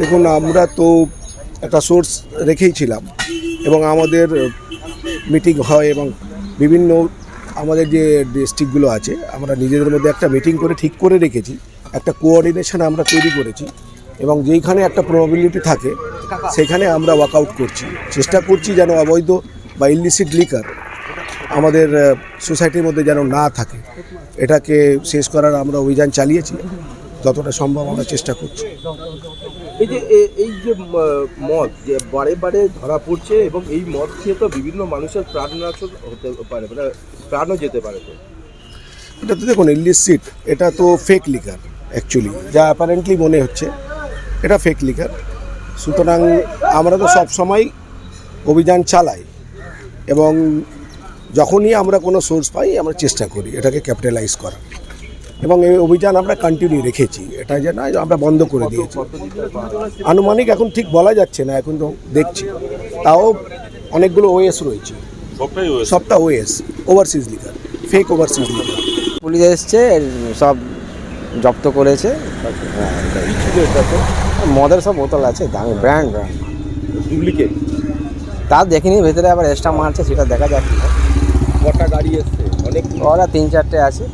দেখুন, আমরা তো একটা সোর্স রেখেই ছিলাম এবং আমাদের মিটিং হয় এবং বিভিন্ন আমাদের যে ডিস্ট্রিক্টগুলো আছে, আমরা নিজেদের মধ্যে একটা মিটিং করে ঠিক করে রেখেছি, একটা কোঅর্ডিনেশন আমরা তৈরি করেছি এবং যেইখানে একটা প্রবাবিলিটি থাকে, সেখানে আমরা ওয়ার্কআউট করছি। চেষ্টা করছি যেন অবৈধ বা ইলিসিট লিকার আমাদের সোসাইটির মধ্যে যেন না থাকে। এটাকে শেষ করার আমরা অভিযান চালিয়েছি। যতটা সম্ভব আমরা চেষ্টা করছি। এই যে এই যে মদ যে বারে বারে ধরা পড়ছে এবং এই মদ খেয়ে তো বিভিন্ন মানুষের প্রাণনাশ হতে পারে মানে প্রাণও যেতে পারে তো। এটা তো দেখুন ইলিসিট এটা তো ফেক লিকার অ্যাকচুয়ালি যা অ্যাপারেন্টলি মনে হচ্ছে এটা ফেক লিকার সুতরাং আমরা তো সব সময় অভিযান চালাই এবং যখনই আমরা কোনো সোর্স পাই আমরা চেষ্টা করি এটাকে ক্যাপিটালাইজ করার। এবং এই অভিযান আমরা কন্টিনিউ রেখেছি। এটা যে নয় আমরা বন্ধ করে দিয়েছি। আনুমানিক এখন ঠিক বলা যাচ্ছে না এখন তো দেখছি। তাও অনেকগুলো ওএস রয়েছে। সবটা OS overseas liquor fake overseas liquor police এসছে সব জব্দ করেছে। হ্যাঁ, মদের সব বোতল আছে দামি ব্র্যান্ড ব্র্যান্ড ডুপ্লিকেট তা দেখিনি ভেতরে আবার এক্সট্রা মারছে সেটা দেখা যাচ্ছে না। কটা গাড়ি এসছে? অনেক ওরা তিন চারটে আছে।